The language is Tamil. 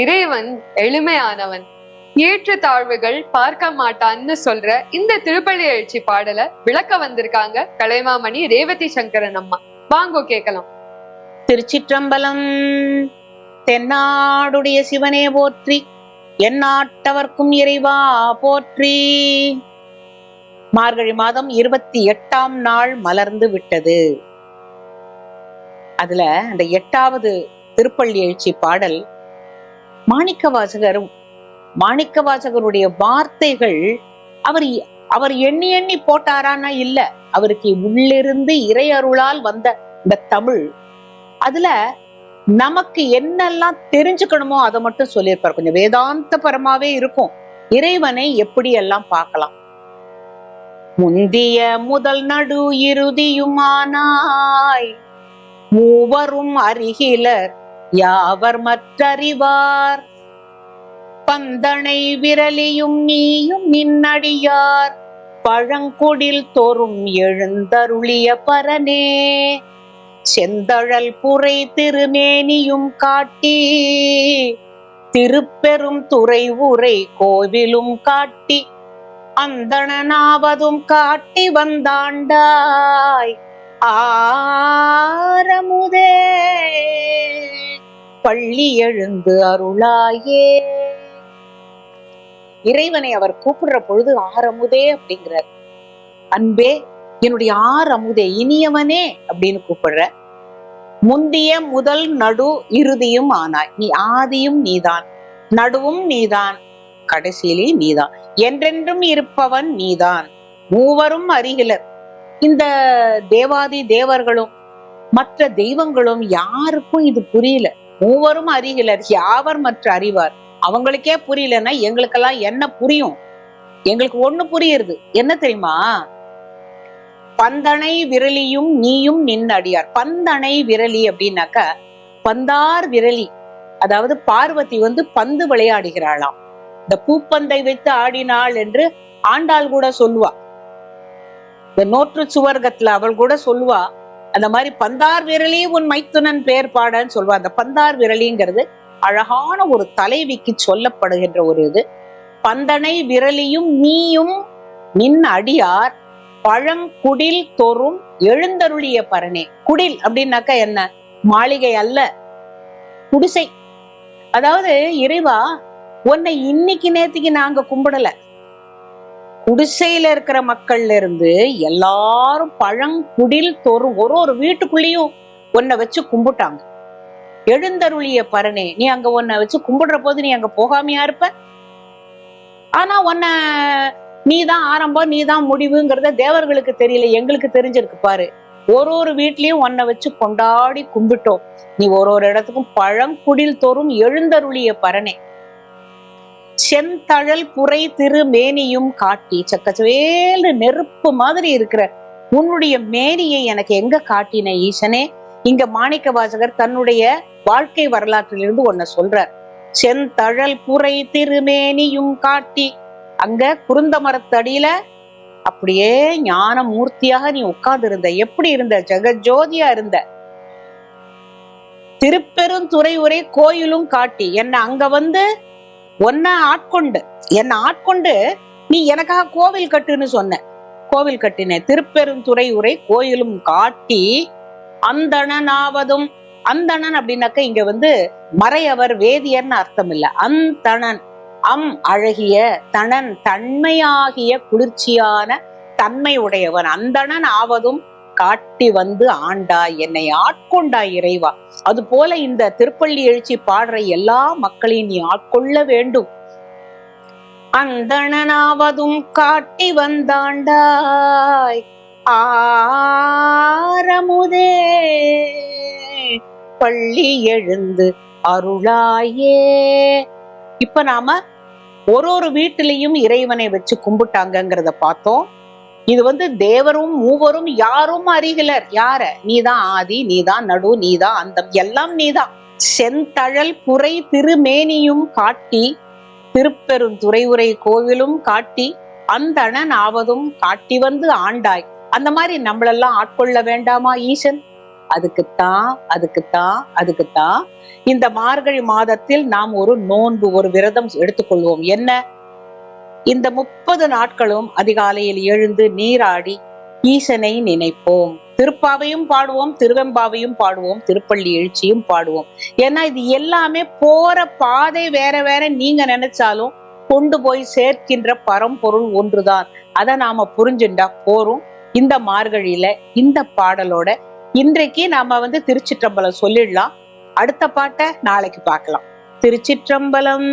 இறைவன் எளிமையானவன். ஏற்ற தாழ்வுகள் பார்க்க மாட்டான்னு சொல்ற இந்த திருப்பள்ளி எழுச்சி பாடல விளக்க வந்திருக்காங்க கலைமாமணி ரேவதி சங்கரன் அம்மா. வாங்கோ கேட்கலாம். திருச்சிற்றம்பலம் தென்னாடுடைய சிவனே போற்றி எந்நாட்டவர்க்கும் இறைவா போற்றி. மார்கழி மாதம் இருபத்தி எட்டாம் நாள் மலர்ந்து விட்டது. அதுல அந்த எட்டாவது திருப்பள்ளி எழுச்சி பாடல் மாணிக்க வாசகரும் மாணிக்க வாசகருடைய வார்த்தைகள் அவர் அவர் எண்ணி எண்ணி போட்டாரானா இல்ல. அவருக்கு உள்ளிருந்து இறை அருளால் வந்த இந்த தமிழ். அதுல நமக்கு என்னெல்லாம் தெரிஞ்சுக்கணுமோ அதை மட்டும் சொல்லியிருப்பார். கொஞ்சம் வேதாந்த பரமாவே இருக்கும். இறைவனை எப்படி எல்லாம் பார்க்கலாம்? முந்திய முதல் நடு இறுதியுமானாய். மூவரும் அருகிலர் யாவர் மற்றறிவார்? பந்தனை விரலியும் நீயும் நின்னடியார். பழங்குடில் தோறும் எழுந்தருளிய பரனே. செந்தழல் புரை திருமேனியும் காட்டி. திருப்பெரும் துறை உரை கோவிலும் காட்டி. அந்தணனாவதும் காட்டி வந்தாண்டாய். ஆரமுதே பள்ளி எழுந்து அருளாயே. இறைவனை அவர் கூப்பிடுற பொழுது ஆரமுதே அப்படிங்கிறார். அன்பே என்னுடைய ஆரமுதே இனியவனே அப்படின்னு கூப்பிடுற. முந்திய முதல் நடு இறுதியும் ஆனாய். நீ ஆதியும் நீதான் நடுவும் நீதான் கடைசியிலே நீதான். என்றென்றும் இருப்பவன் நீதான் மூவரும் அருகிலர் இந்த தேவாதி தேவர்களும் மற்ற தெய்வங்களும் யாருக்கும் இது புரியல. மூவரும் அறிகிலர் யாவர் மற்ற அறிவார்? அவங்களுக்கே புரியலன்னா எங்களுக்கெல்லாம் என்ன புரியும்? எங்களுக்கு ஒண்ணு புரியுறது. என்ன தெரியுமா? பந்தனை விரலியும் நீயும் நின் அடியார். பந்தனை விரலி அப்படின்னாக்க பந்தார் விரலி அதாவது பார்வதி வந்து பந்து விளையாடுகிறாளாம். இந்த பூப்பந்தை வைத்து ஆடினாள் என்று ஆண்டாள் கூட சொல்லுவா. இந்த நோற்று சுவர்க்கத்துல அவள் கூட சொல்லுவா. அந்த மாதிரி பந்தார் விரலி உன் மைத்துனன் பேர் பாடன்னு சொல்வா அந்த பந்தார் விரலிங்கிறது அழகான ஒரு தலைவிக்கு சொல்லப்படுகின்ற ஒரு இது. பந்தனை விரலியும் நீயும் நின் அடியார் பழங்குடில் தோறும் எழுந்தருளிய பரணே. குடில் அப்படின்னாக்கா என்ன? மாளிகை அல்ல குடிசை. அதாவது இறைவா உன்னை இன்னைக்கு நேத்துக்கு நாங்க கும்பிடல. குடிசையில இருக்கிற மக்கள்ல இருந்து எல்லாரும் பழங்குடில் தோறும் ஒரு ஒரு வீட்டுக்குள்ளேயும் உன்னை வச்சு கும்பிட்டாங்க. எழுந்தருளிய பரணே நீ அங்க உன்னை வச்சு கும்பிடுற போது நீ அங்க போகாமையா இருப்ப? ஆனா உன்னை நீ தான் ஆரம்பம் நீ தான் முடிவுங்கிறத தேவர்களுக்கு தெரியல எங்களுக்கு தெரிஞ்சிருக்கு பாரு. ஒரு ஒரு வீட்லயும் உன்னை வச்சு கொண்டாடி கும்பிட்டோம். நீ ஒரு ஒரு இடத்துக்கும் பழங்குடில் தோறும் எழுந்தருளிய பரணே செந்தழல் புரை திரு மேனியும் காட்டி சக்கச்சவேல் நெருப்பு மாதிரி இருக்கிற உன்னுடைய மேனியை எனக்கு எங்க காட்டின ஈசனே? இங்க மாணிக்க வாசகர் தன்னுடைய வாழ்க்கை வரலாற்றிலிருந்து ஒன்ன சொல்றார். செந்தழல் புரை திருமேனியும் காட்டி அங்க குருந்த மரத்தடியில அப்படியே ஞான மூர்த்தியாக நீ உட்கார்ந்து இருந்த எப்படி இருந்த? ஜெகஜோதியா இருந்த. திருப்பெருந்துறை உரை கோயிலும் காட்டி என்ன அங்க வந்து ஒன்ன ஆட்கொண்டு என்ன ஆட்கொண்டு நீ எனக்காக கோவில் கட்டுன்னு சொன்ன. கோவில் கட்டின திருப்பெருந்துறை உரை கோயிலும் காட்டி அந்தணனாவதும் அந்தணன் அப்படின்னாக்க இங்க வந்து மறையவர் வேதியர்னு அர்த்தம் இல்ல அந்தணன் அம் அழகிய தனன் தன்மையாகிய குளிர்ச்சியான தன்மை உடையவன். அந்தணன் ஆவதும் காட்டி வந்து ஆண்டாய் என்னை ஆட்கொண்டாய் இறைவா. அது போல இந்த திருப்பள்ளி எழுச்சி பாடுற எல்லா மக்களையும் நீ ஆட்கொள்ள வேண்டும். அந்தணனாவதும் காட்டி வந்தாண்டாய். ஆரமுதே பள்ளி எழுந்து அருளாயே. இப்ப நாம ஒரு ஒரு வீட்டிலையும் இறைவனை வச்சு கும்பிட்டாங்கங்கிறத பார்த்தோம். இது வந்து தேவரும் மூவரும் யாரும் அறிகிலர். யார? நீதான் ஆதி நீதான் நடு நீதான் அந்தம். எல்லாம் நீதான். செந்தழல் புரை திருமேனியும் காட்டி திருப்பெருந்துறை கோவிலும் காட்டி அந்தணன் ஆவதும் காட்டி வந்து ஆண்டாய். அந்த மாதிரி நம்மளெல்லாம் ஆட்கொள்ள வேண்டாமா ஈசன்? அதுக்குத்தான் அதுக்குத்தான் அதுக்குத்தான். இந்த மார்கழி மாதத்தில் நாம் ஒரு நோன்பு ஒரு விரதம் எடுத்துக்கொள்வோம். என்ன? இந்த முப்பது நாட்களும் அதிகாலையில் எழுந்து நீராடி ஈசனை நினைப்போம். திருப்பாவையும் பாடுவோம் திருவெம்பாவையும் பாடுவோம் திருப்பள்ளி எழுச்சியும் பாடுவோம். ஏன்னா இது எல்லாமே போற பாதை வேற வேற நீங்க நினைச்சாலும் கொண்டு போய் சேர்க்கின்ற பரம்பொருள் ஒன்றுதான். அதை நாம புரிஞ்சுண்டா போறோம். இந்த மார்கழியில இந்த பாடலோட இன்றைக்கு நாம வந்து திருச்சிற்றம்பலம் சொல்லிடலாம். அடுத்த பாட்டை நாளைக்கு பார்க்கலாம். திருச்சிற்றம்பலம்.